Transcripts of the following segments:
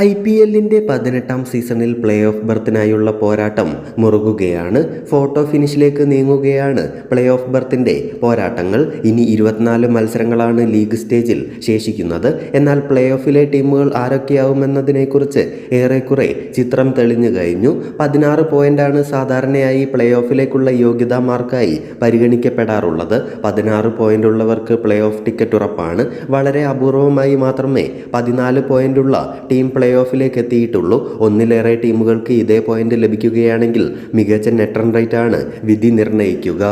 I P എല്ലിന്റെ പതിനെട്ടാം സീസണിൽ പ്ലേ ഓഫ് ബർത്തിനായുള്ള പോരാട്ടം മുറുകുകയാണ്. ഫോട്ടോ ഫിനിഷിലേക്ക് നീങ്ങുകയാണ്. പ്ലേ ഓഫ് ബർത്തിന്റെ പോരാട്ടങ്ങൾ ഇനി ഇരുപത്തിനാല് മത്സരങ്ങളാണ് ലീഗ് സ്റ്റേജിൽ ശേഷിക്കുന്നത്. എന്നാൽ പ്ലേ ഓഫിലെ ടീമുകൾ ആരൊക്കെയാവുമെന്നതിനെക്കുറിച്ച് ഏറെക്കുറെ ചിത്രം തെളിഞ്ഞു കഴിഞ്ഞു. പതിനാറ് പോയിന്റാണ് സാധാരണയായി പ്ലേ ഓഫിലേക്കുള്ള യോഗ്യതാ മാർക്കായി പരിഗണിക്കപ്പെടാറുള്ളത്. പതിനാറ് പോയിന്റ് ഉള്ളവർക്ക് പ്ലേ ഓഫ് ടിക്കറ്റ് ഉറപ്പാണ് വളരെ അപൂർവമായി മാത്രമേ പതിനാല് പോയിന്റുള്ള ടീം പ്ലേ ഓഫിലേക്ക് എത്തിയിട്ടുള്ളൂ. ഒന്നിലേറെ ടീമുകൾക്ക് ഇതേ പോയിന്റ് ലഭിക്കുകയാണെങ്കിൽ മികച്ച നെറ്റ് റൺ റേറ്റ് ആണ് വിധി നിർണയിക്കുക.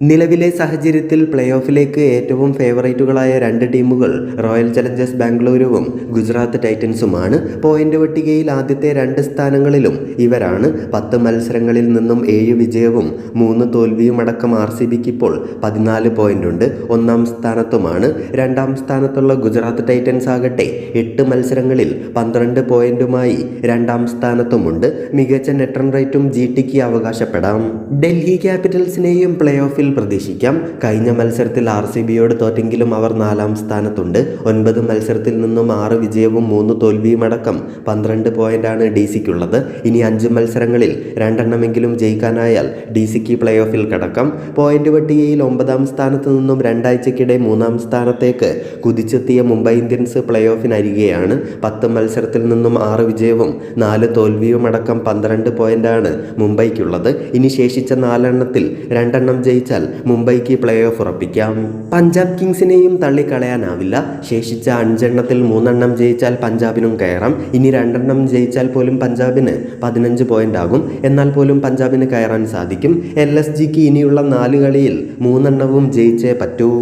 നിലവിലെ സാഹചര്യത്തിൽ പ്ലേ ഓഫിലേക്ക് ഏറ്റവും ഫേവറേറ്റുകളായ രണ്ട് ടീമുകൾ റോയൽ ചലഞ്ചേഴ്സ് ബാംഗ്ലൂരുവും ഗുജറാത്ത് ടൈറ്റൻസുമാണ്. പോയിന്റ് പട്ടികയിൽ ആദ്യത്തെ രണ്ട് സ്ഥാനങ്ങളിലും ഇവരാണ്. പത്ത് മത്സരങ്ങളിൽ നിന്നും ഏഴ് വിജയവും മൂന്ന് തോൽവിയും അടക്കം ആർ സി ബിക്ക് ഇപ്പോൾ പതിനാല് പോയിന്റുണ്ട്. ഒന്നാം സ്ഥാനത്തുമാണ്. രണ്ടാം സ്ഥാനത്തുള്ള ഗുജറാത്ത് ടൈറ്റൻസ് ആകട്ടെ എട്ട് മത്സരങ്ങളിൽ പന്ത്രണ്ട് പോയിന്റുമായി രണ്ടാം സ്ഥാനത്തുമുണ്ട്. മികച്ച നെറ്റ് റൺ റേറ്റും ജി ടിക്ക് അവകാശപ്പെടാം. ഡൽഹി ക്യാപിറ്റൽസിനെയും പ്ലേ ഓഫിൽ പ്രതീക്ഷിക്കാം. കഴിഞ്ഞ മത്സരത്തിൽ ആർ സി ബിയോട് തോറ്റെങ്കിലും അവർ നാലാം സ്ഥാനത്തുണ്ട്. ഒൻപത് മത്സരത്തിൽ നിന്നും ആറ് വിജയവും മൂന്ന് തോൽവിയും അടക്കം പന്ത്രണ്ട് പോയിന്റാണ് ഡി സിക്കുള്ളത്. ഇനി അഞ്ച് മത്സരങ്ങളിൽ രണ്ടെണ്ണമെങ്കിലും ജയിക്കാനായാൽ ഡി സിക്ക് പ്ലേ ഓഫിൽ കടക്കാം. പോയിന്റ് പട്ടികയിൽ ഒമ്പതാം സ്ഥാനത്ത് നിന്നും രണ്ടാഴ്ചക്കിടെ മൂന്നാം സ്ഥാനത്തേക്ക് കുതിച്ചെത്തിയ മുംബൈ ഇന്ത്യൻസ് പ്ലേ ഓഫിനരികെയാണ് പത്ത് മത്സരത്തിൽ നിന്നും ആറ് വിജയവും നാല് തോൽവിയും അടക്കം പന്ത്രണ്ട് പോയിന്റാണ് മുംബൈക്കുള്ളത്. ഇനി ശേഷിച്ച നാലെണ്ണത്തിൽ രണ്ടെണ്ണം ജയിച്ചാൽ മുംബൈക്ക് പ്ലേ ഓഫ് ഉറപ്പിക്കാം. പഞ്ചാബ് കിങ്സിനെയും തള്ളിക്കളയാനാവില്ല. ശേഷിച്ച അഞ്ചെണ്ണത്തിൽ മൂന്നെണ്ണം ജയിച്ചാൽ പഞ്ചാബിനും കയറാം. ഇനി രണ്ടെണ്ണം ജയിച്ചാൽ പോലും പഞ്ചാബിന് പതിനഞ്ച് പോയിന്റ് ആകും. എന്നാൽ പോലും പഞ്ചാബിന് കയറാൻ സാധിക്കും. എൽ എസ് ജിക്ക് ഇനിയുള്ള നാല് കളിയിൽ മൂന്നെണ്ണവും ജയിച്ചേ പറ്റൂ.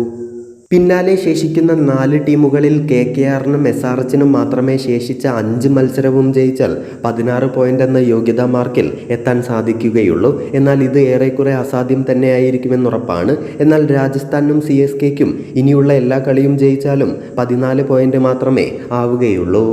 പിന്നാലെ ശേഷിക്കുന്ന നാല് ടീമുകളിൽ കെ കെ ആറിനും എസ് ആർ എച്ചിനും മാത്രമേ ശേഷിച്ച അഞ്ച് മത്സരവും ജയിച്ചാൽ പതിനാറ് പോയിന്റ് എന്ന യോഗ്യതാ മാർക്കിൽ എത്താൻ സാധിക്കുകയുള്ളൂ. എന്നാൽ ഇത് ഏറെക്കുറെ അസാധ്യം തന്നെയായിരിക്കുമെന്നുറപ്പാണ് എന്നാൽ രാജസ്ഥാനും സി എസ് കെക്കും ഇനിയുള്ള എല്ലാ കളിയും ജയിച്ചാലും പതിനാല് പോയിന്റ് മാത്രമേ ആവുകയുള്ളൂ.